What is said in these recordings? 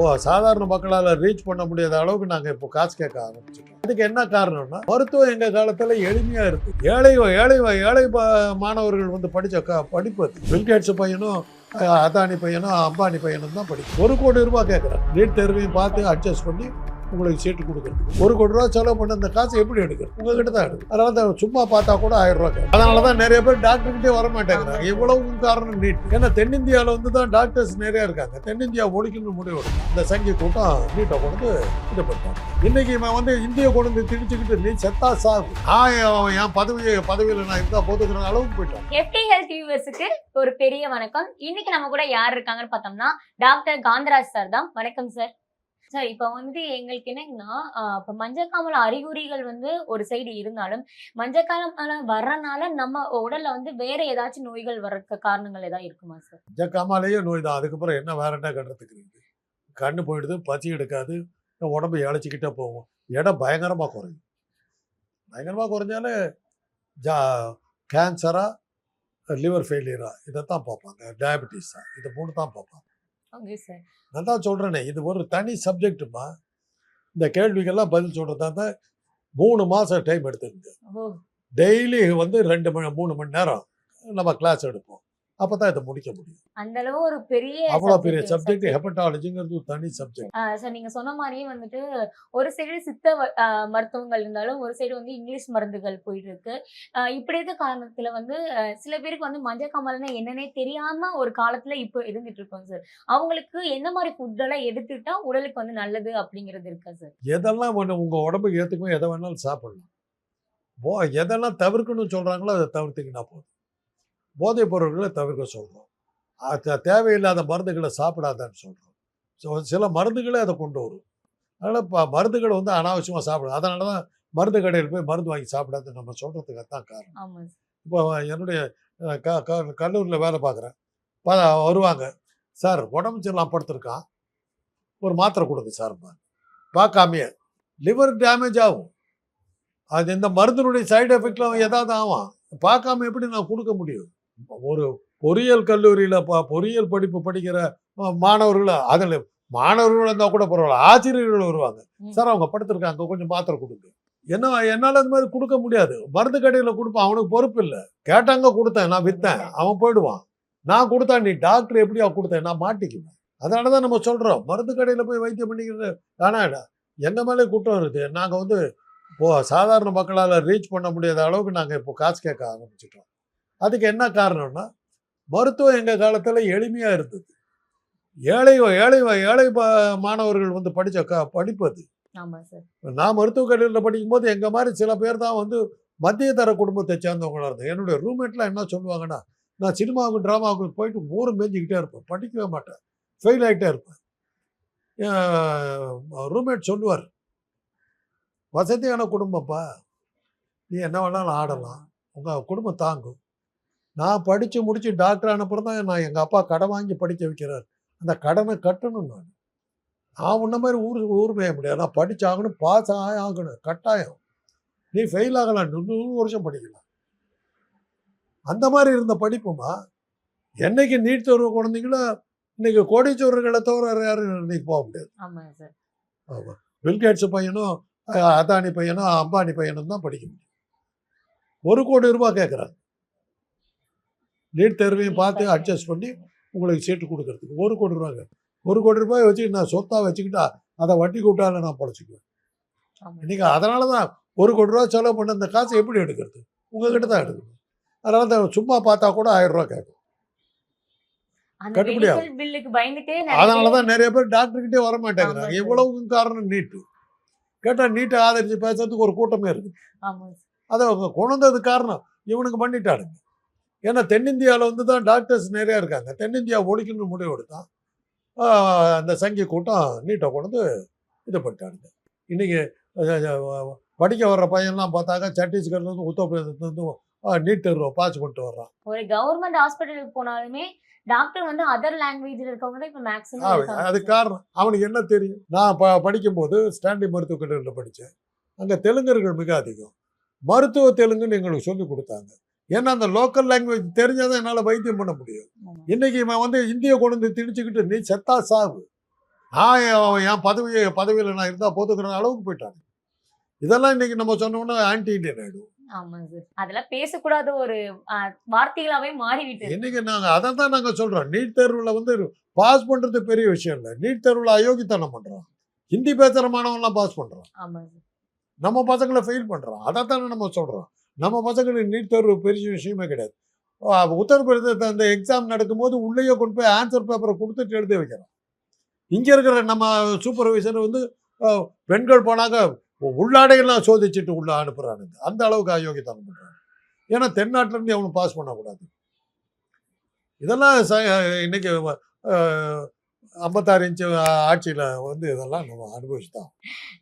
ஓ சாதாரண மக்களால் ரீச் பண்ண முடியாத அளவுக்கு நாங்கள் இப்போ காசு கேட்க ஆரம்பிச்சிட்டோம். அதுக்கு என்ன காரணம்னா மருத்துவம் எங்கள் காலத்தில் எளிமையாக இருக்கு. ஏழை ஏழை ஏழை மாணவர்கள் வந்து படித்த க படிப்பு பில்கேட்ஸ் பையனும் அதானி பையனும் அம்பானி பையனும் தான் படிக்கும் ஒரு கோடி ரூபாய் கேட்குறாங்க நீட் தேர்வையும் பார்த்து அட்ஜஸ்ட் பண்ணி உங்களுக்கு சீட்டு கொடுக்குறது. ஒரு கோடி ரூபா செலவு பண்ண அந்த காசு எப்படி எடுக்கிறது? உங்ககிட்ட தான் எடுக்கும் அதனால தான் சும்மா பார்த்தா கூட ஆயிரம் ரூபாய் கேட்கும் அதனால தான் நிறைய பேர் டாக்டர்கிட்டே வர மாட்டேங்கிறாங்க இவ்வளவு காரணம் நீட். ஏன்னா தென்னிந்தியாவில் வந்து தான் டாக்டர்ஸ் நிறைய இருக்காங்க. தென்னிந்தியா ஒழிக்கணும்னு முடிவு. இந்த சங்கி கூட்டம் நீட்டை கொண்டு இது பண்ணாங்க இன்னைக்கு இவன் வந்து இந்திய கொண்டு திணிச்சுக்கிட்டு நீ செத்தா சாகு நான் என் பதவி பதவியில் நான் இருந்தால் போதுக்கிற அளவுக்கு போயிட்டேன். எஃப்டி ஹெல்த் வியூவர்ஸுக்கு ஒரு பெரிய வணக்கம். இன்னைக்கு நம்ம கூட யார் இருக்காங்கன்னு பார்த்தோம்னா டாக்டர் காந்தராஜ் சார் தான். வணக்கம் சார் சார் இப்போ வந்து எங்களுக்கு என்னங்கன்னா ஆஹ் இப்போ மஞ்சக்காமல அறிகுறிகள் வந்து ஒரு சைடு இருந்தாலும் மஞ்சக்காலம் வர்றனால நம்ம உடல்ல வந்து வேற ஏதாச்சும் நோய்கள் வர்றதுக்கு காரணங்கள் ஏதாவது இருக்குமா சார் ஜக்காமாலேயே நோய் தான். அதுக்கப்புறம் என்ன வேற என்ன கண்டுறதுக்கு கண்ணு போயிடுது பசி எடுக்காது உடம்பு இழைச்சிக்கிட்டே போகும். இடம் பயங்கரமாக குறையும். பயங்கரமாக குறைஞ்சாலே ஜா கேன்சரா லிவர் ஃபெயிலியரா இதை தான் பார்ப்பாங்க. டயபெட்டிஸா இதை மூணு தான் பார்ப்பாங்க. ஓகே சார் நான் தான் சொல்கிறேனே இது ஒரு தனி சப்ஜெக்ட்டுமா இந்த கேள்விக்கெல்லாம் பதில் சொல்கிறதா தான் மூணு மாதம் டைம் எடுத்துக்கங்க ஓ. டெய்லி வந்து ரெண்டு மணி மூணு மணி நேரம் நம்ம கிளாஸ் எடுப்போம். அப்போ தான் இதை முடிக்க முடியும். அந்த அளவு ஒரு பெரிய அவ்வளோ பெரிய சப்ஜெக்ட் ஹெப்பட்டாலஜிங்கிறது ஒரு தனி சப்ஜெக்ட் சார் நீங்க சொன்ன மாதிரியே வந்துட்டு ஒரு சைடு சித்த மருத்துவங்கள் இருந்தாலும் ஒரு சைடு வந்து இங்கிலீஷ் மருந்துகள் போயிட்டு இருக்கு இப்படி இருக்க காரணத்துல வந்து சில பேருக்கு வந்து மஞ்சள் காமல்னா என்னன்னே தெரியாம ஒரு காலத்துல இப்போ இருந்துட்டு இருக்கோம் சார் அவங்களுக்கு என்ன மாதிரி ஃபுட் எல்லாம் எடுத்துட்டா உடலுக்கு வந்து நல்லது அப்படிங்கிறது இருக்கா சார் எதெல்லாம் உங்கள் உடம்புக்கு ஏற்றுக்குமோ எதை வேணாலும் சாப்பிடலாம். எதெல்லாம் தவிர்க்கணும்னு சொல்கிறாங்களோ அதை தவிர்த்திங்கன்னா போதும். போதைப் பொருட்களை தவிர்க்க சொல்கிறோம் தேவையில்லாத மருந்துகளை சாப்பிடாதன்னு சொல்கிறோம் ஸோ சில மருந்துகளே அதை கொண்டு வரும். அதனால் இப்போ மருந்துகளை வந்து அனாவசியமாக சாப்பிடும் அதனால தான் மருந்து கடையில் போய் மருந்து வாங்கி சாப்பிடாதுன்னு நம்ம சொல்கிறதுக்கு தான் காரணம். இப்போ என்னுடைய க க கல்லூரியில் வேலை பார்க்குறேன். ப வருவாங்க. சார் உடம்பு சரியில்லாம படுத்திருக்கான். ஒரு மாத்திரை கொடுங்க சார் பார்க்காமையே. லிவர் டேமேஜ் ஆகும். அது இந்த மருந்தினுடைய சைடு எஃபெக்ட்ல ஏதாவது ஆகும். பார்க்காம எப்படி நான் கொடுக்க முடியும்? ஒரு பொறியியல் கல்லூரியில் ப பொறியியல் படிப்பு படிக்கிற மாணவர்கள் அதில் மாணவர்கள் இருந்தால் கூட பரவாயில்ல ஆசிரியர்கள் வருவாங்க. சார் அவங்க படுத்திருக்காங்க கொஞ்சம் மாத்திரை கொடுங்க. என்ன என்னால் அந்த மாதிரி கொடுக்க முடியாது. மருந்து கடையில் கொடுப்பேன் அவனுக்கு பொறுப்பு இல்லை. கேட்டாங்க கொடுத்தேன் நான் விற்றேன் அவன் போயிடுவான். நான் கொடுத்தா நீ டாக்டர் எப்படியா கொடுத்தேன் நான் மாட்டிக்குவேன். அதனால தான் நம்ம சொல்கிறோம் மருந்து கடையில் போய் வைத்தியம் பண்ணிக்கிறது ஆனால் எங்கள் மேலே குற்றம் இருக்குது நாங்கள் வந்து இப்போ சாதாரண மக்களால் ரீச் பண்ண முடியாத அளவுக்கு நாங்கள் இப்போ காசு கேட்க ஆரம்பிச்சிட்டோம். அதுக்கு என்ன காரணம்னா மருத்துவம் எங்கள் காலத்தில் எளிமையாக இருந்தது. ஏழை ஏழை ஏழை மாணவர்கள் வந்து படித்த க படிப்பு அது. நான் மருத்துவக் கல்லூரியில் படிக்கும்போது எங்கள் மாதிரி சில பேர் தான் வந்து மத்திய தர குடும்பத்தை சேர்ந்தவங்களா இருந்தேன் என்னுடைய ரூம்மேட்லாம் என்ன சொல்லுவாங்கன்னா நான் சினிமாவுக்கு ட்ராமாவுக்கு போயிட்டு ஊரும் மேய்ஞ்சிக்கிட்டே இருப்பேன். படிக்கவே மாட்டேன். ஃபெயில் ஆகிட்டே இருப்பேன். ரூம்மேட் சொல்லுவார் வசதியான குடும்பம்ப்பா. நீ என்ன வேணாலும் ஆடலாம். உங்கள் குடும்பம் தாங்கும். நான் படித்து முடித்து டாக்டர் அனுப்புறது தான் நான் எங்கள் அப்பா கடன் வாங்கி படிக்க வைக்கிறார். அந்த கடனை கட்டணும் நான். நான் உன்ன மாதிரி ஊர் ஊர் மேய முடியாது. நான் படிச்சாகணும் பாஸ் ஆகி ஆகணும். கட்டாயம். நீ ஃபெயில் ஆகலாம். நூறு வருஷம் படிக்கலாம். அந்த மாதிரி இருந்த படிப்புமா? என்னைக்கு நீட் தேர்வு குழந்தைங்களோ இன்னைக்கு கோடீஸ்வரர்களை தவிர யாரும் இன்னைக்கு போக முடியாது. ஆமா சார் ஆமா. பில்கேட்ஸ் பையனும் அதானி பையனும் அம்பானி பையனும் தான் படிக்க முடியும். ஒரு கோடி ரூபாய் கேட்குறாங்க நீட் தேர்வையும் பார்த்து அட்ஜஸ்ட் பண்ணி உங்களுக்கு சீட்டு கொடுக்கறதுக்கு. ஒரு கோடி கேட்குறாங்க. ஒரு கோடி ரூபாய் வச்சு நான் சொத்தா வச்சுக்கிட்டா அதை வட்டி கூட்டால நான் பொழைச்சிக்குவேன். ஆமா. இன்னைக்கு அதனால தான் ஒரு கோடி ரூபா செலவு பண்ண அந்த காசை எப்படி எடுக்கிறது? உங்ககிட்ட தான் எடுக்கணும். அதனால தான் சும்மா பார்த்தா கூட ஆயிரம் ரூபாய் கேட்கும். அதனால நிறைய தான் நிறைய பேர் டாக்டர்கிட்டே வர மாட்டேங்கிறாங்க. இவ்வளவு காரணம் நீட்டு. கேட்டால் நீட்டை ஆதரிச்சு பேசுறதுக்கு ஒரு கூட்டமே இருக்குது சார். அதை அவங்க கொண்டு வந்தது காரணம் இவனுக்கு பண்ணிட்டானுங்க. ஏன்னா தென்னிந்தியாவில் வந்து தான் டாக்டர்ஸ் நிறையா இருக்காங்க. தென்னிந்தியா ஒழிக்கணும்னு முடிவு எடுத்தான். அந்த சங்கி கூட்டம் நீட்டை கொண்டு வந்து இது அஹ், அஹ், படிக்க வர்ற பையன்லாம் பார்த்தாக்க சத்தீஸ்கர்லேருந்து உத்தரப்பிரதேசத்துலேருந்து நீட் தேர்வை பாஸ் பண்ணிட்டு வர்றான். ஒரு கவர்மெண்ட் ஹாஸ்பிட்டலுக்கு போனாலுமே டாக்டர் வந்து அதர் லாங்குவேஜ்ல இருக்கவங்க தான் இப்ப மேக்ஸிமம் அது காரணம். அவனுக்கு என்ன தெரியும்? நான் ப படிக்கும்போது ஸ்டான்லி மருத்துவக் கல்லூரியில் படித்தேன் அங்கே தெலுங்கர்கள் மிக அதிகம். மருத்துவ தெலுங்குன்னு எங்களுக்கு சொல்லி கொடுத்தாங்க. ஏன்னா அந்த லோக்கல் லாங்குவேஜ் தெரிஞ்சாதான் என்னால் வைத்தியம் பண்ண முடியும். இன்னைக்கு இவன் வந்து இந்திய கொண்டு திணிச்சுக்கிட்டு நீ செத்தா சாவு. நான் என் என் பதவி பதவியில் நான் இருந்தால் போதுக்கிற அளவுக்கு போயிட்டாங்க இதெல்லாம் இன்னைக்கு நம்ம சொன்னோம்னா ஆன்டி இண்டியன் சார் அதெல்லாம் பேசக்கூடாத ஒரு வார்த்தைகளாவே மாறிவிட்டது. இன்னைக்கு நாங்கள் அதை தான் நாங்கள் சொல்கிறோம் நீட் தேர்வில் வந்து பாஸ் பண்ணுறது பெரிய விஷயம் இல்லை. நீட் தேர்வில் அயோக்கித்தனம் பண்ணுறோம் ஹிந்தி பேசுகிற மாணவன்லாம் பாஸ் சார் நம்ம பசங்களை ஃபெயில் பண்ணுறோம் அதை தானே நம்ம சொல்கிறோம் நம்ம பசங்களுக்கு நீட் தேர்வு பெரிய விஷயமே கிடையாது. உத்தரப்பிரதேச அந்த எக்ஸாம் நடக்கும்போது உள்ளேயே கொண்டு போய் ஆன்சர் பேப்பரை கொடுத்துட்டு எழுதி வைக்கிறோம். இங்கே இருக்கிற நம்ம சூப்பர்வைசர் வந்து பெண்கள் போனாங்க உள்ளாடையெல்லாம் சோதிச்சுட்டு உள்ள அனுப்புகிறானுங்க அந்த அளவுக்கு அயோக்கியத்தனம் பண்ணுறாங்க ஏன்னா தென்னாட்டிலேருந்து அவனு பாஸ் பண்ணக்கூடாது. இதெல்லாம் ச இன்னைக்கு ஐம்பத்தாறு இன்ச்சு ஆட்சியில் வந்து இதெல்லாம் நம்ம அனுபவிச்சு தான்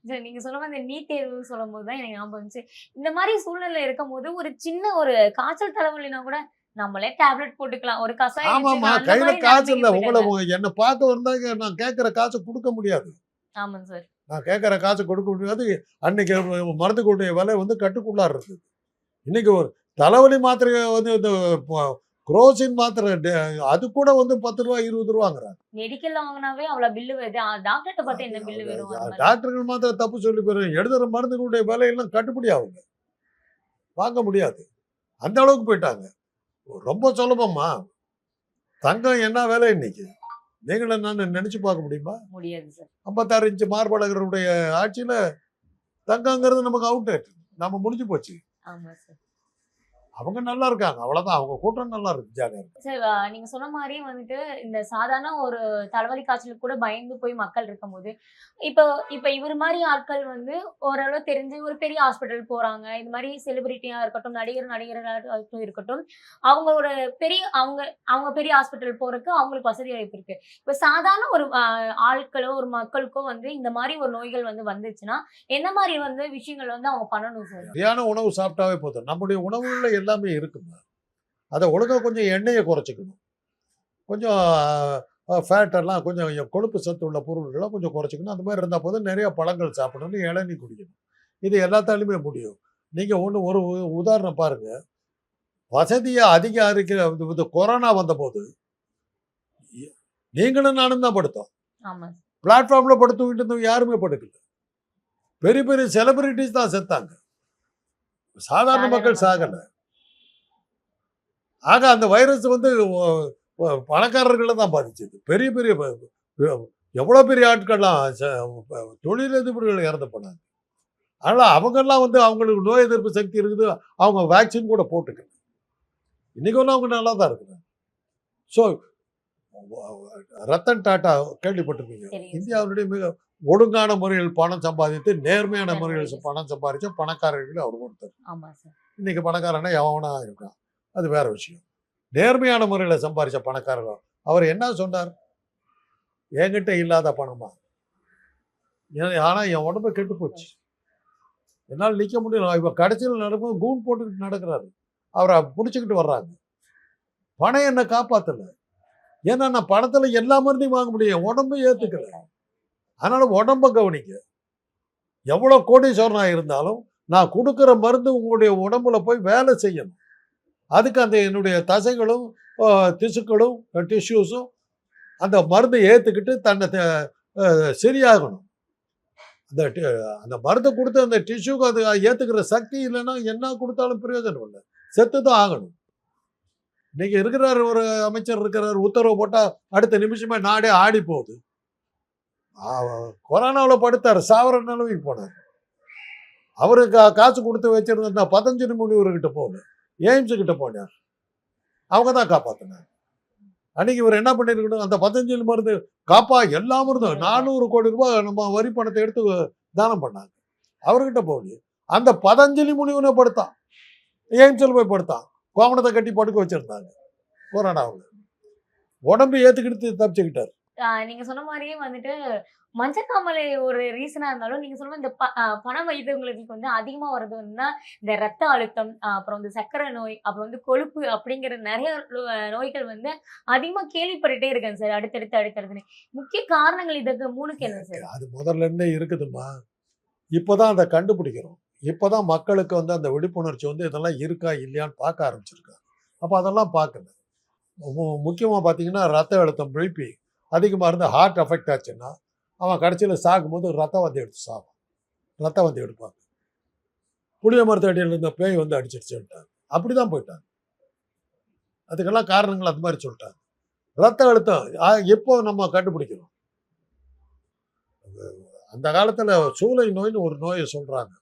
சார் நீங்க சொன்ன மாதிரி நீட் தேர்வு சொல்லும் போது தான் எனக்கு ஞாபகம் வந்துச்சு. இந்த மாதிரி சூழ்நிலை இருக்கும் போது ஒரு சின்ன ஒரு காய்ச்சல் தலைவலினா கூட நம்மளே டேப்லெட் போட்டுக்கலாம். ஒரு கசாயம் ஆமாம்மா கையில் காசு இல்லை. உங்களை. என்னை பார்க்க வந்தாங்க நான் கேட்குற காசை கொடுக்க முடியாது. ஆமாங்க சார். நான் கேட்குற காசு கொடுக்க முடியாது. அன்னைக்கு மருந்து கூடிய விலை வந்து கட்டுக்குள்ளார் இருக்குது இன்னைக்கு ஒரு தலைவலி மாத்திரை வந்து இந்த குரோசின் மாத்திரை அது கூட வந்து பத்து ரூபா இருபது ரூபாங்கிறாங்க. மெடிக்கல் வாங்கினாவே அவ்வளவு பில்லு வருது. டாக்டர்கிட்ட பார்த்து என்ன பில்லு வரும். டாக்டர்கள் மாத்திரை தப்பு சொல்லி போயிடும் எழுதுற மருந்துகளுடைய விலையெல்லாம் கட்டுப்படி ஆகுங்க. வாங்க முடியாது. அந்த அளவுக்கு போயிட்டாங்க. ரொம்ப சுலபமா. தங்கம் என்ன விலை இன்னைக்கு? நீங்களும் நான் நினைச்சு பார்க்க முடியுமா? முடியாது சார். ஐம்பத்தாறு இன்ச்சு மார்பழகருடைய ஆட்சியில தங்கங்கிறது நமக்கு அவுட் நம்ம முடிஞ்சு போச்சு. ஆமா சார். அவங்க நல்லா இருக்காங்க. அவ்வளவுதான். அவங்க கூட்டம் நல்லா இருக்கு ஜாலியா இருக்கு. சார் நீங்க சொன்ன மாதிரி வந்துட்டு இந்த சாதாரண ஒரு தலைவலி காய்ச்சலுக்கு கூட பயந்து போய் மக்கள் இருக்கும்போது இப்போ இப்போ இவர் மாதிரி ஆட்கள் வந்து ஓரளவு தெரிஞ்சு ஒரு பெரிய ஹாஸ்பிட்டல் போறாங்க. இந்த மாதிரி செலிபிரிட்டியா இருக்கட்டும் நடிகர் நடிகர்களாக இருக்கட்டும் அவங்களோட பெரிய அவங்க அவங்க பெரிய ஹாஸ்பிட்டல் போறதுக்கு அவங்களுக்கு வசதி வாய்ப்பு இருக்கு. இப்போ சாதாரண ஒரு ஆட்களோ ஒரு மக்களுக்கோ வந்து இந்த மாதிரி ஒரு நோய்கள் வந்து வந்துச்சுன்னா என்ன மாதிரி வந்து விஷயங்கள் வந்து அவங்க பண்ணணும் சார்? சரியான உணவு சாப்பிட்டாவே போதும். நம்முடைய உணவுகளில் எல்லாமே இருக்குங்க அதை ஒழுங்கா கொஞ்சம் எண்ணெயை குறைச்சிக்கணும். கொஞ்சம் ஃபேட் எல்லாம் கொஞ்சம் கொழுப்பு சத்து உள்ள பொருள்கள்லாம் கொஞ்சம் குறைச்சிக்கணும். அந்த மாதிரி இருந்தால் போதும் நிறைய பழங்கள் சாப்பிடணும் இளநீ குடிக்கணும். இது எல்லாத்தாலுமே முடியும். நீங்கள் ஒன்று ஒரு உதாரணம் பாருங்க. வசதியாக அதிகம் இருக்கிற இந்த- கொரோனா வந்தபோது நீங்களும் நானும் தான் படுத்தோம். பிளாட்ஃபார்மில் படுத்துக்கிட்டு இருந்தவங்க யாருமே படுக்கல. பெரிய பெரிய செலிபிரிட்டிஸ் தான் செத்தாங்க. சாதாரண மக்கள் சாகல. ஆக அந்த வைரஸ் வந்து பணக்காரர்களை தான் பாதிச்சது. பெரிய பெரிய எவ்வளோ பெரிய ஆட்கள்லாம் தொழிலதிபர்கள் இறந்து போனாங்க. அதனால் அவங்கெல்லாம் வந்து அவங்களுக்கு நோய் எதிர்ப்பு சக்தி இருக்குது அவங்க வேக்சின் கூட போட்டுக்கல. இன்னைக்கு ஒன்றும் அவங்க நல்லா தான் இருக்கிறாங்க. ஸோ ரத்தன் டாட்டா கேள்விப்பட்டிருப்பீங்க. இந்தியாவுடைய மிக ஒழுங்கான முறையில் பணம் சம்பாதித்து நேர்மையான முறையில் பணம் சம்பாதிச்ச பணக்காரர்கள் அவர் ஒருத்தர். இன்னைக்கு பணக்காரனா எவனா இருக்கான்? அது வேற விஷயம். நேர்மையான முறையில் சம்பாதிச்ச பணக்காரர்கள் அவர் என்ன சொன்னார்? என்கிட்ட இல்லாத பணமா? ஏன் என் உடம்பு கெட்டு போச்சு. என்னால் நிற்க முடியல. இப்போ கடைசியில் நடக்கும் கூன் போட்டுக்கிட்டு நடக்கிறாரு. அவரை பிடிச்சிக்கிட்டு வர்றாங்க. பணம் என்னை காப்பாற்றலை ஏன்னா நான் பணத்தில் எல்லா மருந்தையும் வாங்க முடியும். உடம்பு ஏற்றுக்கல அதனால உடம்பை கவனிக்க எவ்வளோ கோடீஸ்வரனாக இருந்தாலும் நான் கொடுக்குற மருந்து உங்களுடைய உடம்புல போய் வேலை செய்யணும். அதுக்கு அந்த என்னுடைய தசைகளும் திசுக்களும் டிஷ்யூஸும் அந்த மருந்தை ஏற்றுக்கிட்டு தன்னை த- சரியாகணும். அந்த டி- அந்த மருந்தை கொடுத்து அந்த டிஷ்யூக்கு அது ஏற்றுக்கிற சக்தி இல்லைன்னா என்ன கொடுத்தாலும் பிரயோஜனம் இல்லை. செத்து தான் ஆகணும். இன்னைக்கு இருக்கிறார் ஒரு அமைச்சர் இருக்கிறார் உத்தரவு போட்டால் அடுத்த நிமிஷமே நாடே ஆடி போகுது. கொரோனாவில் படுத்தார் சாவர நிலவுக்கு போனார். அவருக்கு கா- காசு கொடுத்து வச்சிருந்த பதஞ்சலி முனிவர்கிட்ட போகல எய்ம்ஸு கிட்ட போனார். அவங்க தான் காப்பாத்தினார் அன்னைக்கு இவர் என்ன பண்ணிருக்கணும்? அந்த பதஞ்சலி மருந்து காப்பா எல்லா மருந்தும் நானூறு கோடி ரூபாய் நம்ம வரி பணத்தை எடுத்து தானம் பண்ணாங்க. அவர்கிட்ட போகலையே அந்த பதஞ்சலி முனிவனை படுத்தான். எய்ம்ஸில் போய் படுத்தான். கோமணத்தை கட்டி படுக்க வச்சிருந்தாங்க. கொரோனாவில் உடம்பு ஏற்றுக்கிட்டு தப்பிச்சுக்கிட்டார். நீங்க சொன்ன மாதிரியே வந்துட்டு மஞ்சக்காமலை ஒரு ரீசனா இருந்தாலும் நீங்க மாதிரி இந்த ப- ஆஹ் பண வைத்தியங்களுக்கு வந்து அதிகமா வர்றது வந்துன்னா இந்த ரத்த அழுத்தம் அப்புறம் வந்து சர்க்கரை நோய் அப்புறம் வந்து கொழுப்பு அப்படிங்கிற நிறைய நோய்கள் வந்து அதிகமா கேள்விப்பட்டுட்டே இருக்கேன் சார். அடுத்தடுத்து அடுத்தடுத்து முக்கிய காரணங்கள் இதுக்கு மூணுக்கு என்ன சார். அது முதல்ல இருந்தே இருக்குதும்மா. இப்போதான் அதை கண்டுபிடிக்கிறோம். இப்போதான் மக்களுக்கு வந்து அந்த விழிப்புணர்ச்சி வந்து இதெல்லாம் இருக்கா இல்லையான்னு பார்க்க ஆரம்பிச்சிருக்காங்க. அப்போ அதெல்லாம் பார்க்கல. முக்கியமாக பார்த்தீங்கன்னா ரத்த அழுத்தம் பிபி அதிகமாக இருந்து ஹார்ட் அஃபெக்ட் ஆச்சுன்னா அவன் கடைசியில் சாகும்போது ரத்தம் வந்து எடுத்து சாவான். ரத்தம் வந்து எடுப்பாங்க. புளிய மரத்தடியில் இருந்த பேய் வந்து அடிச்சிடுச்சுட்டாங்க அப்படி தான் போயிட்டாங்க. அதுக்கெல்லாம் காரணங்கள் அது மாதிரி சொல்லிட்டாங்க. ரத்த அழுத்தம் ஆ, எப்போ நம்ம கண்டுபிடிக்கிறோம்? அந்த காலத்தில் சூளை நோய்னு ஒரு நோயை சொல்கிறாங்க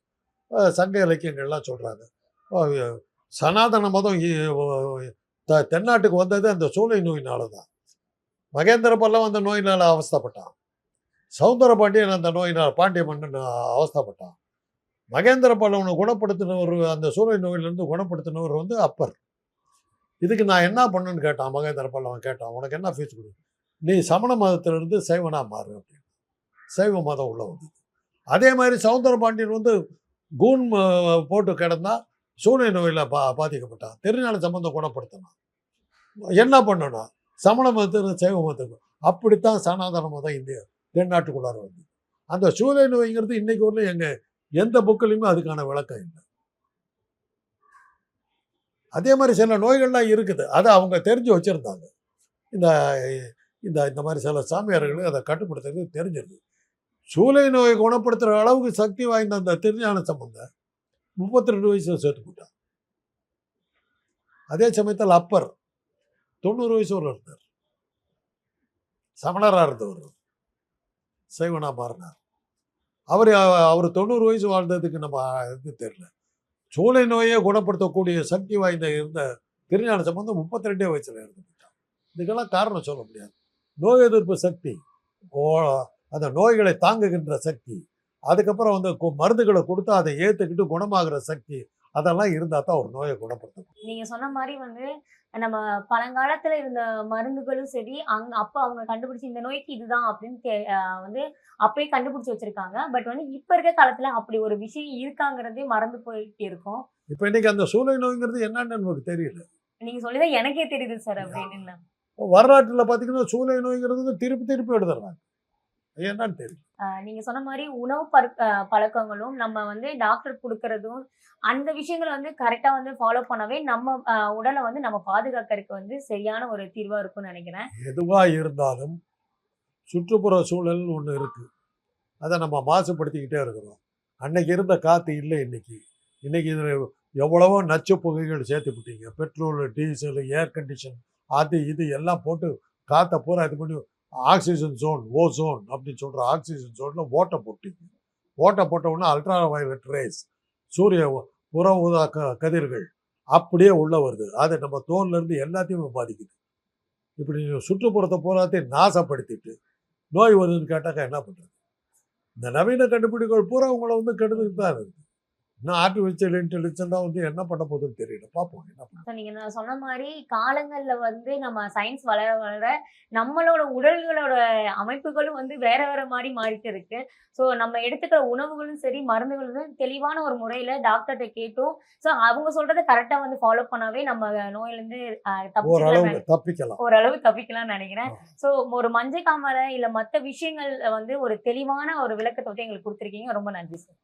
சங்க இலக்கியங்கள்லாம் சொல்கிறாங்க சனாதன மதம் தென்னாட்டுக்கு வந்தது அந்த சூளை நோயினால தான் மகேந்திர பல்லம் அந்த நோயினால் அவஸ்தைப்பட்டான். சவுந்தர பாண்டியன் அந்த நோயினால் பாண்டிய மன்னன் அவஸ்தைப்பட்டான். மகேந்திர பல்லவனை குணப்படுத்தினவர் அந்த சூளை நோயிலிருந்து குணப்படுத்தினவர் வந்து அப்பர். இதுக்கு நான் என்ன பண்ணுன்னு கேட்டான் மகேந்திர பல்லவன் கேட்டான் உனக்கு என்ன ஃபீஸ் கொடு? நீ சமண மதத்திலிருந்து சைவனாக மாறு அப்படின்னு. சைவ மதம் உள்ள வந்து அதே மாதிரி சவுந்தர பாண்டியன் வந்து கூன் போட்டு கிடந்தா சூளை நோயில் பா பாதிக்கப்பட்டான். திருநாள் சம்பந்தம் குணப்படுத்தினான். என்ன பண்ணணும்? சமண மதத்திற்கு சைவ மதத்துக்கு. அப்படித்தான் சனாதன மதம் இந்தியா தென்னாட்டுக்குள்ளார வந்து அந்த சூலை நோய்ங்கிறது இன்னைக்கு வரல எங்கள் எந்த புக்கிலையுமே அதுக்கான விளக்கம் இல்லை. அதே மாதிரி சில நோய்கள்லாம் இருக்குது. அதை அவங்க தெரிஞ்சு வச்சிருந்தாங்க. இந்த இந்த இந்த மாதிரி சில சாமியார்களுக்கு அதை கட்டுப்படுத்துறது தெரிஞ்சிருக்கு சூளை நோயை குணப்படுத்துகிற அளவுக்கு சக்தி வாய்ந்த அந்த திருஞான சம்பந்தம் முப்பத்தி ரெண்டு வயசில் சேர்த்து போட்டார் அதே சமயத்தில் அப்பர் தொண்ணூறு வயசு ஒரு இருந்தார். சமணராக இருந்தவர் சைவனா மாறினார் அவர் அவர் தொண்ணூறு வயசு வாழ்ந்ததுக்கு நம்ம இது தெரியல. சூளை நோயை குணப்படுத்தக்கூடிய சக்தி வாய்ந்த இருந்த திருஞான சம்பந்தம் முப்பத்தி ரெண்டே வயசுல இருந்து இதுக்கெல்லாம் காரணம் சொல்ல முடியாது. நோய் எதிர்ப்பு சக்தி ஓ- அந்த நோய்களை தாங்குகின்ற சக்தி அதுக்கப்புறம் வந்து மருந்துகளை கொடுத்து அதை ஏற்றுக்கிட்டு குணமாகிற சக்தி அதெல்லாம் இருந்தால் தான் ஒரு நோயை குணப்படுத்தும் நீங்கள் சொன்ன மாதிரி வந்து நம்ம பழங்காலத்துல இருந்த மருந்துகளும் சரி அங்க அப்ப அவங்க கண்டுபிடிச்சு இந்த நோய்க்கு இதுதான் அப்படின்னு வந்து அப்பயே கண்டுபிடிச்சு வச்சிருக்காங்க. பட் வந்து இப்ப இருக்க காலத்துல அப்படி ஒரு விஷயம் இருக்காங்கிறதே மறந்து போயிட்டு இருக்கும். இப்போ இன்னைக்கு அந்த சூளை நோய்ங்கிறது என்னன்னு நமக்கு தெரியல. நீங்க சொல்லிதான் எனக்கே தெரியுது சார் அப்படின்னு. வரலாற்றில் பார்த்தீங்கன்னா சூளை நோய்ங்கிறது திருப்பி திருப்பி எடுத்துடுறாங்க. என்னன்னு தெரியும் நீங்க சொன்ன மாதிரி உணவு பழக்கங்களும் நம்ம வந்து டாக்டர் கொடுக்கறதும் அந்த விஷயங்களை வந்து கரெக்டா வந்து ஃபாலோ பண்ணவே நம்ம உடலை வந்து நம்ம பாதுகாக்கறதுக்கு வந்து சரியான ஒரு தீர்வா இருக்கும்னு நினைக்கிறேன். எதுவாக இருந்தாலும் சுற்றுப்புற சூழல்னு ஒன்று இருக்குது அதை நம்ம மாசுபடுத்திக்கிட்டே இருக்கிறோம். அன்னைக்கு இருந்த காற்று இல்லை இன்னைக்கு. இன்னைக்கு இதில் எவ்வளவோ நச்சு புகைகள் சேர்த்து விட்டீங்க. பெட்ரோல் டீசல் ஏர் கண்டிஷன் அது இது எல்லாம் போட்டு காற்றை பூரா இது பண்ணி ஆக்சிஜன் ஜோன் ஓ ஜோன் அப்படின்னு சொல்கிற ஆக்சிஜன் ஜோனில் ஓட்டை போட்டிங்க. ஓட்டை போட்டவுடனே அல்ட்ரா வயலட் ரேஸ் சூரிய புற ஊதா க கதிர்கள் அப்படியே உள்ளே வருது. அது நம்ம தோன்லேருந்து எல்லாத்தையும் எல்லாத்தையுமே பாதிக்குது இப்படி சுற்றுப்புறத்தை பூராத்தையும் நாசப்படுத்திட்டு நோய் வருதுன்னு கேட்டாக்கா என்ன பண்ணுறது இந்த நவீன கண்டுபிடிப்புகள் பூரா உங்களை வந்து கெடுத்துட்டு தான் இருக்குது. இன்னும் ஆர்டிஃபிஷியல் இன்டெலிஜென்ஸாக வந்து என்ன பண்ண போகுதுன்னு தெரியல. பார்ப்போம் என்ன பண்ண So, நீங்க நான் சொன்ன மாதிரி காலங்கள்ல வந்து நம்ம சயின்ஸ் வளர வளர நம்மளோட உடல்களோட அமைப்புகளும் வந்து வேற வேற மாதிரி மாறிட்டு இருக்கு. ஸோ நம்ம எடுத்துக்கிற உணவுகளும் சரி மருந்துகளும் தெளிவான ஒரு முறையில டாக்டர்கிட்ட கேட்டோம். ஸோ அவங்க சொல்றதை கரெக்டா வந்து ஃபாலோ பண்ணாவே நம்ம நோயில இருந்து ஆஹ், தப்பிச்சுக்கலாம் ஓரளவு தப்பிக்கலாம். ஓரளவு தப்பிக்கலாம்னு நினைக்கிறேன். ஸோ ஒரு மஞ்சள் காமரை இல்ல மத்த விஷயங்கள் வந்து ஒரு தெளிவான ஒரு விளக்கத்தை வந்து எங்களுக்கு கொடுத்துருக்கீங்க. ரொம்ப நன்றி சார்